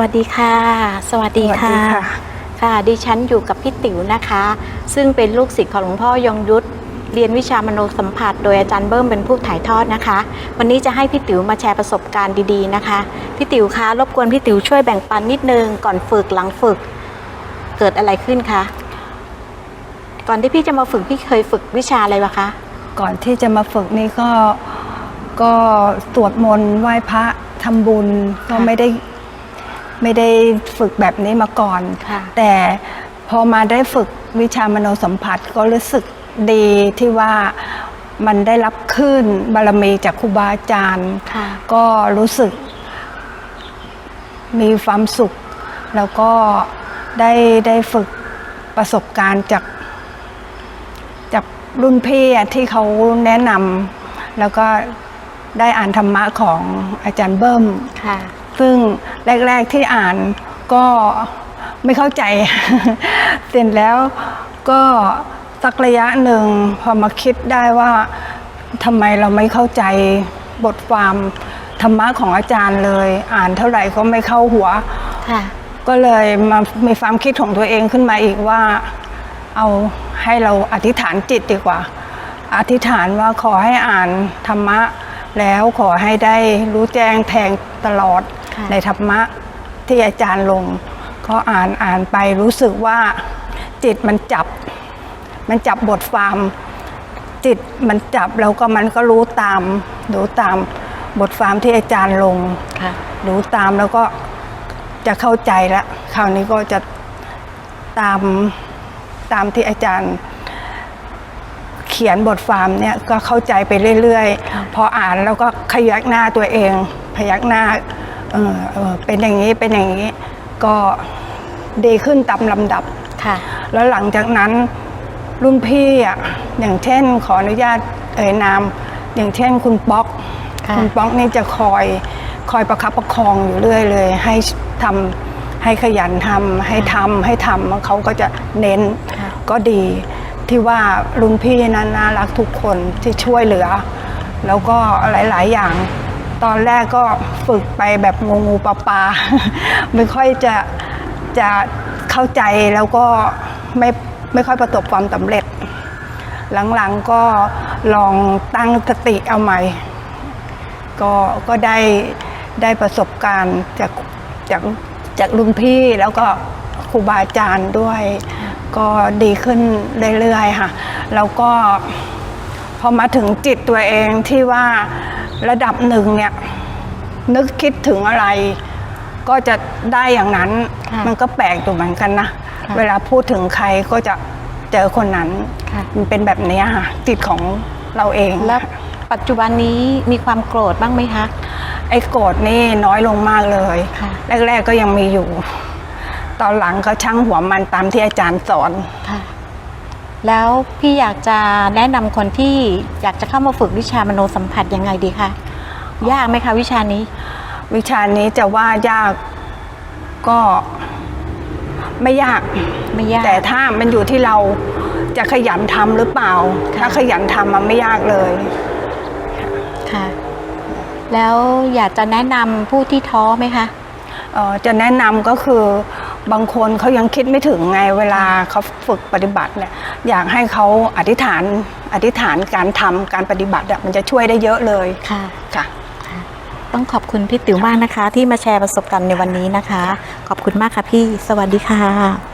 วัสดีค่ะสวัสดีค่ะ สวัสดีค่ะ ค่ะ ดิฉันอยู่กับพี่ติ๋วนะคะ ซึ่งเป็นลูกศิษย์ของหลวงพ่อยงยุทธ เรียนวิชามโนสัมผัส โดยอาจารย์เบิ้มเป็นผู้ถ่ายทอดนะคะ วันนี้จะให้พี่ติ๋วมาแชร์ประสบการณ์ดีๆนะคะ พี่ติ๋วคะ รบกวนพี่ติ๋วช่วยแบ่งปันนิดนึง ก่อนฝึกหลังฝึก เกิดอะไรขึ้นคะ ก่อนที่พี่จะมาฝึกพี่เคยฝึกวิชาอะไรวะคะ ก่อนที่จะมาฝึกนี่ก็ ก็สวดมนต์ไหว้พระทำบุญ ก็ค่ะไม่ได้ ไม่ได้ฝึกแบบนี้มาก่อน ค่ะ แต่พอมาได้ฝึกวิชามโนสัมผัสก็รู้สึกดีที่ว่ามันได้รับขึ้นบารมีจากครูบาอาจารย์ ค่ะ ก็รู้สึกมีความสุข แล้วก็ได้ได้ฝึกประสบการณ์จาก จากรุ่นพี่อะที่เขาแนะนำแล้วก็ได้อ่านธรรมะของอาจารย์เบิ้ม ค่ะ ซึ่งแรก ๆที่อ่านก็ไม่เข้าใจ เสร็จแล้วก็สักระยะหนึ่งพอมาคิดได้ว่าทำไมเราไม่เข้าใจบทความธรรมะของอาจารย์เลย อ่านเท่าไหร่ก็ไม่เข้าหัวค่ะก็เลยมามีความคิดของตัวเองขึ้นมาอีกว่า เอาให้เราอธิษฐานจิตดีกว่า อธิษฐานว่าขอให้อ่านธรรมะ แล้วขอให้ได้รู้แจ้งแทงตลอดค่ะในธรรมะที่อาจารย์ลง ก็อ่านอ่านไปรู้สึกว่าจิตมันจับ มันจับบทความจิตมันจับแล้วก็มันก็รู้ตามรู้ตามบทความที่อาจารย์ลงค่ะรู้ตามแล้วก็จะเข้าใจแล้วคราวนี้ก็จะตามตามที่อาจารย์ เขียนบทความเนี่ยก็เข้าใจไปเรื่อยๆ พออ่านแล้วก็ขยักหน้าตัวเอง พยักหน้าเออเออเป็นอย่างนี้เป็นอย่างนี้ก็ดีขึ้นตามลำดับค่ะ แล้วหลังจากนั้นรุ่นพี่อะอย่างเช่นขออนุญาตเอ่ยนาม อย่างเช่นคุณป๊อกค่ะณป๊อกนี่จะคอยคอยประคับประคองอยู่เรื่อยเลย ให้ทำให้ขยันทำให้ทำให้ทำเขาก็จะเน้นค่ะก็ดี ที่ว่ารุ่นพี่นั้นน่ารักทุกคนที่ช่วยเหลือ แล้วก็หลาย ๆ อย่าง ตอนแรกก็ฝึกไปแบบงูงูปลาปลาไม่ค่อยจะจะเข้าใจแล้วก็ไม่ไม่ค่อยประสบความสำเร็จ หลัง ๆ ก็ลองตั้งสติเอาใหม่ ก็ก็ได้ได้ประสบการณ์จากจากจากรุ่นพี่แล้วก็ครูบาอาจารย์ด้วย ก็ดีขึ้นเรื่อยๆค่ะ แล้วก็พอมาถึงจิตตัวเองที่ว่าระดับหนึ่งเนี่ยนึกคิดถึงอะไร ก็จะได้อย่างนั้นค่ะมันก็แปลกตัวเหมือนกันนะค่ะเวลาพูดถึงใครก็จะเจอคนนั้นค่ะมันเป็นแบบนี้ค่ะจิตของเราเองแล้วปัจจุบันนี้มีความโกรธบ้างไหมคะไอ้โกรธนี่น้อยลงมากเลยค่ะแรก ๆก็ยังมีอยู่ ตอนหลังก็ช่างหัวมันตามที่อาจารย์สอน ค่ะ แล้วพี่อยากจะแนะนำคนที่อยากจะเข้ามาฝึกวิชามโนสัมผัสยังไงดีคะยากไหมคะวิชานี้ วิชานี้จะว่ายากก็ไม่ยาก ไม่ยาก แต่ถ้ามันอยู่ที่เราจะขยันทำหรือเปล่าค่ะถ้าขยันทำมันไม่ยากเลย ค่ะ แล้วอยากจะแนะนำผู้ที่ท้อไหมคะ เอ่อจะแนะนำก็คือ บางคนเขายังคิดไม่ถึงไงเวลาเขาฝึกปฏิบัติเนี่ยอยากให้เขาอธิษฐานอธิษฐานการทำการปฏิบัติอะมันจะช่วยได้เยอะเลยค่ะค่ะต้องขอบคุณพี่ติ๋วมากนะคะ ที่มาแชร์ประสบการณ์ในวันนี้นะคะ ขอบคุณมากค่ะพี่ สวัสดีค่ะ